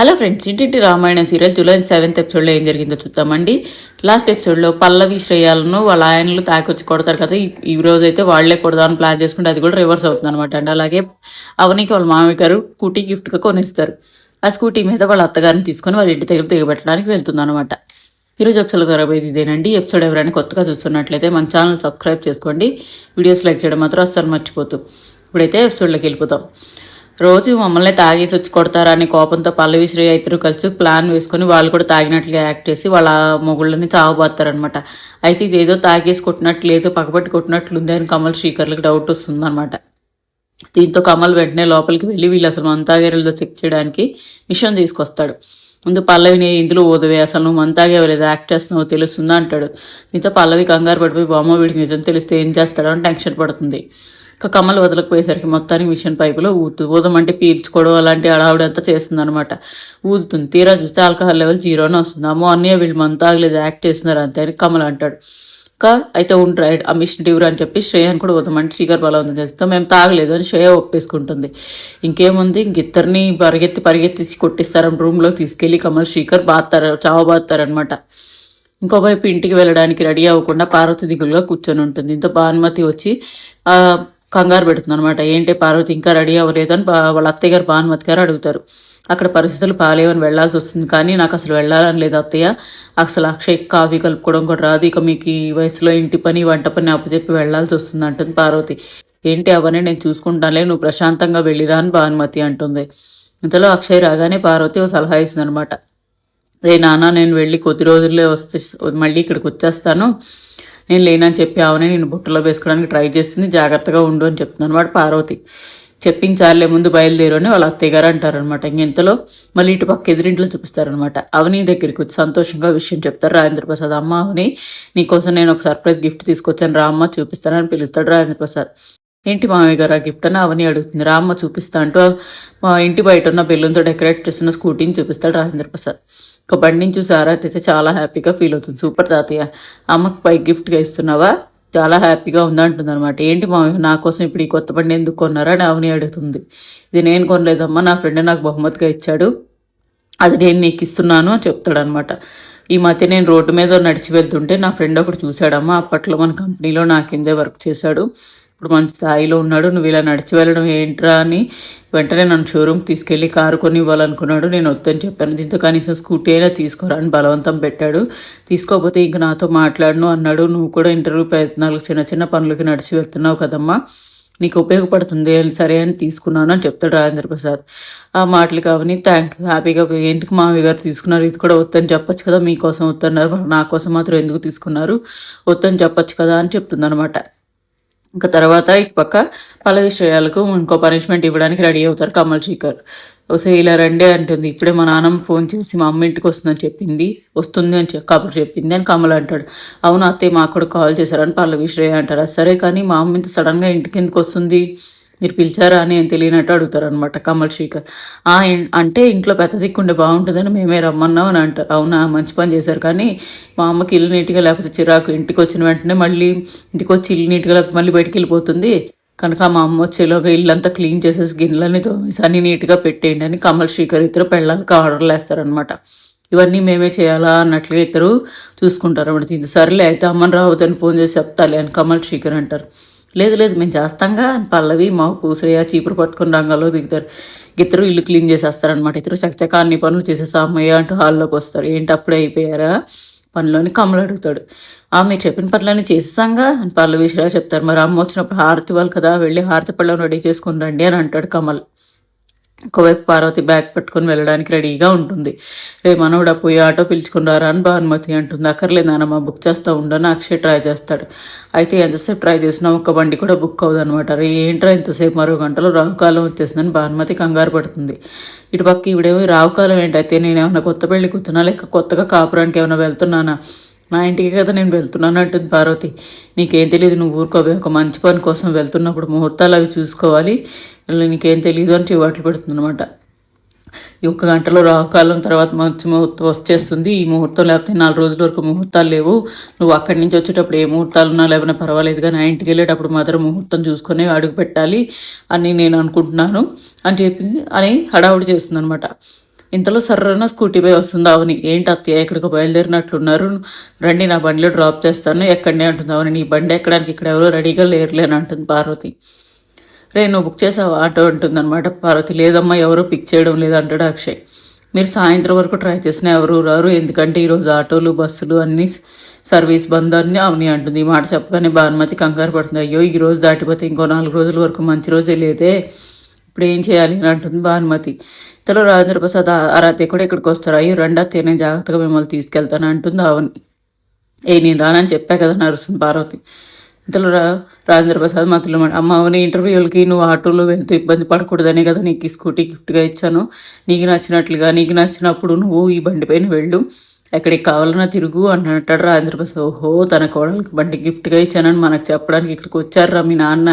Hello friends ఇంటింటి Ramayanam serial July seventh ఎపిసోడ్లో ఏం జరిగిందో చూద్దామండి. లాస్ట్ ఎపిసోడ్లో పల్లవి శ్రేయాలను వాళ్ళ ఆయనలు తాకొచ్చి కొడతారు కదా ఈ- ఈ రోజు అయితే వాళ్ళే కొడదామని ప్లాన్ చేసుకుంటే అది కూడా రివర్స్ అవుతుంది అనమాట అండి. అలాగే అవనికి వాళ్ళ మామయ్య గారు స్కూటీ గిఫ్ట్గా కొనిస్తారు. ఆ స్కూటీ మీద వాళ్ళ అత్తగారిని తీసుకొని వాళ్ళ ఇంటి దగ్గర దిగబెట్టడానికి వెళ్తుంది అనమాట ఈరోజు ఎపిసోడ్ జరగబోయేది ఇదేనండి. ఎపిసోడ్ ఎవరైనా కొత్తగా చూస్తున్నట్లయితే మన ఛానల్ సబ్స్క్రైబ్ చేసుకోండి. వీడియోస్ లైక్ చేయడం మాత్రం అస్సలు మర్చిపోతూ. ఇప్పుడైతే ఎపిసోడ్లోకి వెళ్ళిపోతాం. రోజు మమ్మల్ని తాగేసి వచ్చి కొడతారని కోపంతో పల్లవి శ్రీ ఇద్దరు కలిసి ప్లాన్ వేసుకొని వాళ్ళు కూడా తాగినట్లుగా యాక్ట్ చేసి వాళ్ళ మొగుళ్ళని చావబోతారనమాట అయితే ఇదేదో తాగేసి కొట్టినట్లు లేదో పక్కబట్టి కొట్టినట్లుంది అని కమల్ శ్రీకర్లకు డౌట్ వస్తుందన్నమాట. దీంతో కమల్ వెంటనే లోపలికి వెళ్ళి వీళ్ళు అసలు మంతాగేరులతో చెక్ చేయడానికి మిషన్ తీసుకొస్తాడు. ముందు పల్లవిని ఇందులో ఓదవే అసలు నువ్వు మంతాగే లేదు యాక్ట్ చేస్తున్నావు తెలుస్తుందా అంటాడు. దీంతో పల్లవి కంగారు పడిపోయి బామ్మ వీడికి నిజం తెలిస్తే ఏం చేస్తాడో అని టెన్షన్ పడుతుంది. ఇక కమల్ వదలకపోయేసరికి మొత్తానికి మిషన్ పైపులో ఊతు ఊదమంటే పీల్చుకోవడం అలాంటి అడావిడంతా చేస్తుంది అనమాట ఊదుతుంది. తీరా చూస్తే ఆల్కహాల్ లెవెల్ జీరోనే వస్తుంది. అమ్మో అన్నయ్య వీళ్ళు మంతాగలేదు యాక్ట్ చేస్తున్నారు అంతే అని కమల్ అంటాడు. ఇంకా అయితే ఉంటారు ఆ మిషన్ డ్యూర్ అని చెప్పి శ్రేయాని కూడా వదమంటే శ్రీకర్ బలవంతం చేస్తాం మేము తాగలేదు అని శ్రేయ ఒప్పేసుకుంటుంది. ఇంకేముంది? ఇంక ఇద్దరిని పరిగెత్తి పరిగెత్తించి కొట్టిస్తారని రూమ్లో తీసుకెళ్ళి కమల్ శ్రీకర్ బాత్తారు చావబాతారనమాట ఇంకోవైపు ఇంటికి వెళ్ళడానికి రెడీ అవ్వకుండా పార్వతి దిగులుగా కూర్చొని ఉంటుంది. ఇంత భానుమతి వచ్చి కంగారు పెడుతుంది అనమాట ఏంటి పార్వతి ఇంకా రెడీ అవ్వలేదు అని వాళ్ళ అత్తయ్య గారు భానుమతి గారు అడుగుతారు. అక్కడ పరిస్థితులు బాగాలేవని వెళ్ళాల్సి వస్తుంది. కానీ నాకు అసలు వెళ్ళాలని లేదు అత్తయ్య. అసలు అక్షయ్ కాఫీ కలుపుకోవడం కూడా రాదు. ఇక మీకు ఈ వయసులో ఇంటి పని వంట పని అప్పచెప్పి వెళ్ళాల్సి వస్తుంది అంటుంది పార్వతి. ఏంటి అవన్నీ నేను చూసుకుంటానులే నువ్వు ప్రశాంతంగా వెళ్ళిరా అని భానుమతి అంటుంది. ఇంతలో అక్షయ్ రాగానే పార్వతి ఓ సలహా ఇస్తుంది అనమాట రే నాన్న నేను వెళ్ళి కొద్ది రోజుల్లో వస్తే మళ్ళీ ఇక్కడికి వచ్చేస్తాను. నేను లేనని చెప్పి ఆమెనే నేను బుట్టలో వేసుకోవడానికి ట్రై చేస్తుంది జాగ్రత్తగా ఉండు అని చెప్తున్నాను వాడు పార్వతి. చెప్పించాలే ముందు బయలుదేరు అని వాళ్ళ అత్తయ్య గారు అంటారనమాట ఇంకెంతలో మళ్ళీ ఇటు పక్క ఎదురింట్లో చూపిస్తారనమాట అవని దగ్గరికి వచ్చి సంతోషంగా విషయం చెప్తారు. రాజేంద్ర ప్రసాద్ అమ్మ అవని నీకోసం నేను ఒక సర్ప్రైజ్ గిఫ్ట్ తీసుకొచ్చాను రామ్మ చూపిస్తానని పిలుస్తాడు రాజేంద్ర ప్రసాద్. ఏంటి మామయ్య గారు ఆ గిఫ్ట్ అని అవని అడుగుతుంది. రామ్మ చూపిస్తా అంటూ మా ఇంటి బయట ఉన్న బెలూన్తో డెకరేట్ చేసిన స్కూటీని చూపిస్తాడు రాజేంద్ర ప్రసాద్. ఒక బండి చూసారా చూసి అయితే చాలా హ్యాపీగా ఫీల్ అవుతుంది. సూపర్ తాతయ్య అమ్మకి పై గిఫ్ట్గా ఇస్తున్నావా? చాలా హ్యాపీగా ఉందంటుంది అనమాట ఏంటి మామయ్య నా కోసం ఇప్పుడు ఈ కొత్త బండి ఎందుకు కొన్నారా అని అవని అడుగుతుంది. ఇది నేను కొనలేదమ్మా నా ఫ్రెండ్ నాకు బహుమతిగా ఇచ్చాడు. అది నేను నీకు ఇస్తున్నాను అని చెప్తాడనమాట ఈ మధ్య నేను రోడ్డు మీద నడిచి వెళ్తుంటే నా ఫ్రెండ్ ఒకటి చూశాడమ్మా అప్పట్లో మన కంపెనీలో నా కిందే వర్క్ చేశాడు. ఇప్పుడు మంచి స్థాయిలో ఉన్నాడు నువ్వు ఇలా నడిచి వెళ్ళడం ఏంట్రా అని వెంటనే నన్ను షోరూమ్కి తీసుకెళ్ళి కారు కొని ఇవ్వాలనుకున్నాడు నేను వద్దని చెప్పాను. దీంతో కనీసం స్కూటీ అయినా తీసుకోరా అని బలవంతం పెట్టాడు. తీసుకోకపోతే ఇంక నాతో మాట్లాడను అన్నాడు. నువ్వు కూడా ఇంటర్వ్యూ ప్రయత్నాలకు చిన్న చిన్న పనులకి నడిచి వెళ్తున్నావు కదమ్మా. నీకు ఉపయోగపడుతుంది సరే అని తీసుకున్నాను అని చెప్తాడు రాజేంద్ర ప్రసాద్. ఆ మాటలు కావని థ్యాంక్ యూ హ్యాపీగా ఎందుకు మామయ్య గారు తీసుకున్నారు? ఇది కూడా వద్దని చెప్పొచ్చు కదా మీకోసం వద్దన్నారు. నా కోసం మాత్రం ఎందుకు తీసుకున్నారు? వద్దని చెప్పొచ్చు కదా అని చెప్తుంది అనమాట ఇంకా తర్వాత ఇటు పక్క పల విషయాలకు ఇంకో పనిష్మెంట్ ఇవ్వడానికి రెడీ అవుతారు కమల్ శేఖర్. ఒకసారి ఇలా రండి అంటుంది. ఇప్పుడే మా నాన్నమ్మ ఫోన్ చేసి మా అమ్మ ఇంటికి వస్తుందని చెప్పింది. వస్తుంది అని కబురు చెప్పింది అని కమల్ అంటాడు. అవును అత్తయ్య మాకు కూడా కాల్ చేశారని పల్లవి శ్రేయ అంటారు. సరే కానీ మా అమ్మ ఇంత సడన్గా ఇంటికి ఎందుకు వస్తుంది? మీరు పిలిచారా అని ఏం తెలియనట్టు అడుగుతారు అనమాట కమల్ శేఖర్. "ఆ, అంటే ఇంట్లో పెద్ద దిక్కుండే బాగుంటుందని మేమే రమ్మన్నాం అని అంటారు. అవునా మంచి పని చేశారు. కానీ మా అమ్మకి ఇల్లు నీట్గా లేకపోతే చిరాకు. ఇంటికి వచ్చిన వెంటనే మళ్ళీ ఇంటికి వచ్చి ఇల్లు నీట్గా లేకపోతే మళ్ళీ బయటికి వెళ్ళిపోతుంది. కనుక మా అమ్మ వచ్చేలోగా ఇల్లంతా క్లీన్ చేసేసి గిన్నెలన్నీ తోమేసి అన్ని నీట్గా పెట్టేయండి అని కమల్ శ్రీకర్ ఇద్దరు పెళ్ళాలకు ఆర్డర్లు వేస్తారనమాట ఇవన్నీ మేమే చేయాలా? అన్నట్లుగా ఇద్దరు చూసుకుంటారు అన్నమాట ఇది సరేలే అయితే అమ్మని రావద్దని ఫోన్ చేసి చెప్తాలే అని కమల్ శ్రీకర్ అంటారు. లేదు లేదు మేము చేస్తాంగా. అని పల్లవి మాకు పూసయ్య చీపురు పట్టుకుని రంగాల్లో దిగుతారు. ఇద్దరు ఇల్లు క్లీన్ చేసేస్తారనమాట ఇద్దరు చక్కచక్క అన్ని పనులు చేసేస్తా అమ్మయ్య అంటూ హాల్లోకి వస్తారు. ఏంటి అప్పుడే అయిపోయారా? పనిలోని కమలు అడుగుతాడు. ఆ మీరు చెప్పిన పనులన్నీ చేసేసాంగా అని పల్లవి శ్రేయ చెప్తారు. మరి అమ్మ వచ్చినప్పుడు హారతి వాళ్ళు కదా వెళ్ళి హారతి పళ్ళను రెడీ చేసుకుని రండి అని అంటాడు కమల్. ఒకవైపు పార్వతి బ్యాగ్ పట్టుకొని వెళ్ళడానికి రెడీగా ఉంటుంది. రే మనోడా పోయి ఆటో పిలుచుకుని రారా అని భానుమతి అంటుంది. అక్కర్లేదానమ్మ బుక్ చేస్తా ఉండని అక్షయ్ ట్రై చేస్తాడు. అయితే ఎంతసేపు ట్రై చేసినా ఒక బండి కూడా బుక్ అవ్వదు అనమాట రే ఏంట్రా ఇంతసేపు? మరో గంటలో రావుకాలం వచ్చేసిందని భానుమతి కంగారు పడుతుంది. ఇటు పక్క ఈవిడేమో రావుకాలం ఏంటి అయితే నేను ఏమైనా కొత్త పెళ్ళి కూతున్నా లేక కొత్తగా కాపురానికి ఏమైనా వెళ్తున్నానా? నా ఇంటికి కదా నేను వెళ్తున్నాను అంటుంది పార్వతి. నీకేం తెలియదు నువ్వు ఊరుకోవే ఒక మంచి పని కోసం వెళ్తున్నప్పుడు ముహూర్తాలు అవి చూసుకోవాలి. నీకేం తెలియదు అని చివాట్లు పెడుతుంది అనమాట ఈ ఒక్క గంటలో రాహుకాలం తర్వాత మంచి ముహూర్తం వచ్చేస్తుంది. ఈ ముహూర్తం లేకపోతే నాలుగు రోజుల వరకు ముహూర్తాలు లేవు. నువ్వు అక్కడి నుంచి వచ్చేటప్పుడు ఏ ముహూర్తాలు ఉన్నా లేవన్నా పర్వాలేదు కానీ నా ఇంటికి వెళ్ళేటప్పుడు మాత్రం ముహూర్తం చూసుకొని అడుగు పెట్టాలి అని నేను అనుకుంటున్నాను అని చెప్పి అని హడావుడి చేస్తుంది అనమాట ఇంతలో సర్రన స్కూటీ పై వస్తుంది అవని ఏంటి అత్తయ్య ఎక్కడికి బయలుదేరినట్లున్నారు. రండి నా బండిలో డ్రాప్ చేస్తాను. ఎక్కడనే అంటుంది అవని నీ బండి ఎక్కడానికి ఇక్కడ ఎవరో రెడీగా లేరులేని అంటుంది పార్వతి. రే నువ్వు బుక్ చేసావు? ఆటో అంటుందన్నమాట. పార్వతి లేదమ్మా ఎవరో పిక్ చేయడం లేదంటాడు అక్షయ్. మీరు సాయంత్రం వరకు ట్రై చేసినా ఎవరు రారు. ఎందుకంటే ఈరోజు ఆటోలు బస్సులు అన్నీ సర్వీస్ బంద్ అని అవని అంటుంది. ఈ మాట చెప్పగానే భానుమతి కంగారు పడుతుంది. అయ్యో ఈ రోజు దాటిపోతే ఇంకో నాలుగు రోజుల వరకు మంచి రోజే లేదే. ఇప్పుడు ఏం చేయాలి? అని అంటుంది భానుమతి. ఇంతలో రాజేంద్ర ప్రసాద్ ఆ- కూడా ఇక్కడికి వస్తారు. అయ్యో రెండా తేనే జాగ్రత్తగా మిమ్మల్ని తీసుకెళ్తాను అంటుంది అవని ఏ నేను రానని చెప్పా కదా నరుస్తుంది పార్వతి ఇంతలో రా రాజేంద్ర ప్రసాద్ మధ్యలో అమ్మ అవని ఇంటర్వ్యూలకి నువ్వు ఆటోలో వెళ్తూ ఇబ్బంది పడకూడదనే కదా నీకు ఈ స్కూటీ గిఫ్ట్గా ఇచ్చాను. నీకు నచ్చినట్లుగా నీకు నచ్చినప్పుడు నువ్వు ఈ బండి పైన వెళ్ళు. ఎక్కడికి కావాలన్నా తిరుగు అని అంటాడు రాజేంద్ర ప్రసాద్ ఓహో తన కోడలికి బండి గిఫ్ట్గా ఇచ్చానని మనకు చెప్పడానికి ఇక్కడికి వచ్చారా మీ నాన్న.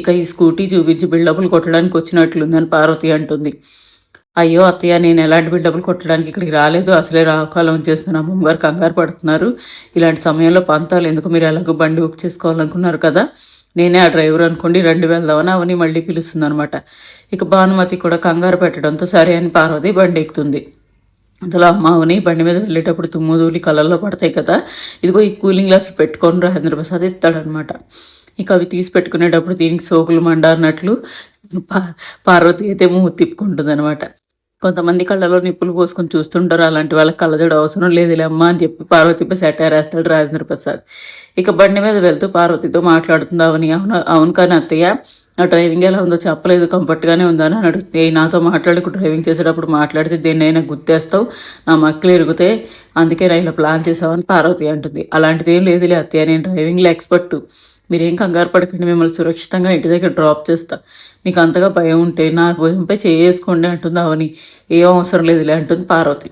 ఇక ఈ స్కూటీ చూపించి బిల్డప్లు కొట్టడానికి వచ్చినట్లుందని పార్వతి అంటుంది. అయ్యో అత్తయ్య నేను ఎలాంటి బిల్డప్లు కొట్టడానికి ఇక్కడికి రాలేదు. అసలే రాకాలం వచ్చేస్తున్నా అమ్మగారు కంగారు పడుతున్నారు. ఇలాంటి సమయంలో పంతాలు ఎందుకు మీరు ఎలాగో బండి బుక్ చేసుకోవాలనుకున్నారు కదా? నేనే ఆ డ్రైవర్ అనుకోండి రెండు వెళ్దామని అవని మళ్ళీ పిలుస్తుంది అనమాట ఇక భానుమతి కూడా కంగారు పెట్టడంతో సరే అని పార్వతి బండి ఎక్కుతుంది. అందులో అమ్మ అవని బండి మీద వెళ్ళేటప్పుడు తుమ్ము కళ్ళల్లో పడతాయి కదా? ఇదిగో ఈ కూలింగ్ గ్లాస్ పెట్టుకొని రాజేంద్ర ప్రసాద్ ఇస్తాడనమాట ఇక అవి తీసి పెట్టుకునేటప్పుడు దీనికి సోకులు మండ అన్నట్లు పార్వతి అయితే మూతి తిప్పుకుంటుంది అనమాట కొంతమంది కళ్ళలో నిప్పులు పోసుకొని చూస్తుంటారు అలాంటి వాళ్ళకి కళ్ళజోడు అవసరం లేదులే అమ్మా అని చెప్పి పార్వతిపై సెటార్ వేస్తాడు రాజేంద్ర ప్రసాద్. ఇక బండి మీద వెళ్తూ పార్వతితో మాట్లాడుతుంది అవని అవును అవును కానీ అత్తయ్య నా డ్రైవింగ్ ఎలా ఉందో చెప్పలేదు కంఫర్ట్గానే ఉందని అని అడుగుతుంది. నాతో మాట్లాడుకు డ్రైవింగ్ చేసేటప్పుడు మాట్లాడితే దేన్నైనా గుర్తేస్తావు నా మక్కలు ఎరుగుతే అందుకే నా ఇలా ప్లాన్ చేసావని పార్వతి అంటుంది. అలాంటిది ఏం లేదులే అత్తయ్య నేను డ్రైవింగ్లో ఎక్స్పర్టు. మీరేం కంగారు పడకండి మిమ్మల్ని సురక్షితంగా ఇంటి దగ్గర డ్రాప్ చేస్తా. మీకు అంతగా భయం ఉంటే నా భుజంపై చేసుకోండి అంటుంది అవని. ఏం అవసరం లేదులే అంటుంది పార్వతి.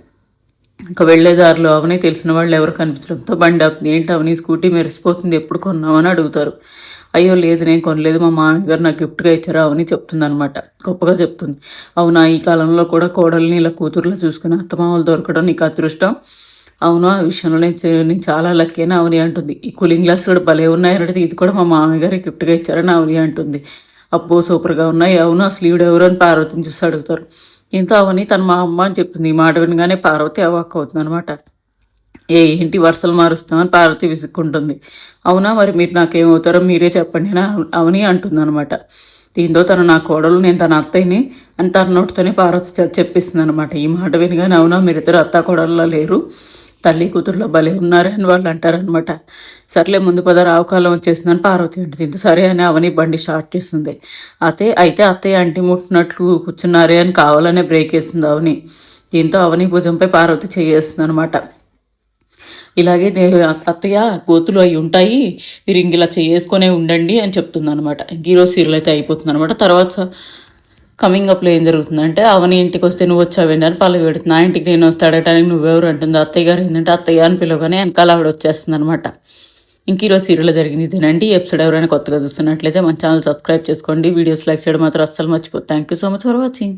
ఇంకా వెళ్ళే దారిలో అవని తెలిసిన వాళ్ళు ఎవరు కనిపించడంతో బండి ఆపుతుంది. ఏంటి అవని స్కూటీ మెరిసిపోతుంది ఎప్పుడు కొన్నామని అడుగుతారు. అయ్యో లేదు నేను కొనలేదు మా మామయ్య గారు నాకు గిఫ్ట్గా ఇచ్చారు అవని చెప్తుంది అనమాట గొప్పగా చెప్తుంది. అవునా ఈ కాలంలో కూడా కోడల్ని ఇలా కూతుర్లో చూసుకుని అత్తమామలు దొరకడం నీకు అదృష్టం? అవును ఆ విషయంలో నేను నేను చాలా లక్కీ అని అవని అంటుంది. ఈ కూలింగ్ గ్లాస్ కూడా భలే ఉన్నాయని ఇది కూడా మా మామయ్య గారు గిఫ్ట్గా ఇచ్చారని అవని అంటుంది. అబ్బో సూపర్గా ఉన్నాయి. అవును అసలు ఈవిడ ఎవరు అని పార్వతిని చూసి అడుగుతారు. ఇంత అవని తన మా అమ్మ అని చెప్తుంది. ఈ మాట వినగానే పార్వతి అవాక్ అవుతుంది అనమాట ఏ ఏంటి వరుసలు మారుస్తామని పార్వతి విసుక్కుంటుంది. అవునా మరి మీరు నాకేమవుతారో మీరే చెప్పండి అని అవని అంటుంది అనమాట దీంతో తను నా కోడలు నేను తన అత్తయ్యని అని తన నోటితోనే పార్వతి చెప్పిస్తుంది అనమాట ఈ మాట వినగానే అవునా మీరిద్దరు అత్త కోడల్లో లేరు. తల్లి కూతురులో భలే ఉన్నారే అని వాళ్ళు అంటారనమాట సర్లే ముందు పద రావుకాలం వచ్చేసిందని పార్వతి అంటుంది. ఇంత సరే అని అవని బండి స్టార్ట్ చేస్తుంది. అతే అయితే అత్తయ్య అంటి ముట్టినట్లు కూర్చున్నారే అని కావాలనే బ్రేక్ వేస్తుంది అవని. దీంతో అవని భుజంపై పార్వతి చేయేస్తుంది అనమాట ఇలాగే అత్తయ్య కోతులు అవి ఉంటాయి మీరు ఇంక ఇలా చేసుకునే ఉండండి అని చెప్తుంది అనమాట ఈరోజు సీరియల్ అయితే అయిపోతుంది అనమాట తర్వాత కమింగ్ అప్లో ఏం జరుగుతుందంటే అవని ఇంటికి వస్తే నువ్వు వచ్చావేంటి? అని పల్లవి పెడుతుంది నా ఇంటికి నేను వస్తాడటానికి నువ్వెవరు అంటుంది. అత్తయ్య గారు ఏంటంటే అత్తయ్య అని పిలవగానే వెనకాల ఆవిడ వచ్చేస్తుంది అనమాట ఇంక ఈరోజు సీరియల్ జరిగింది ఇదేనండి ఈ ఎపిసోడ్ ఎవరైనా కొత్తగా చూస్తున్నట్లయితే మన ఛానల్ సబ్స్క్రైబ్ చేసుకోండి. వీడియోస్ లైక్ చేయడం మాత్రం అస్సలు మర్చిపోతుంది thank you so much for watching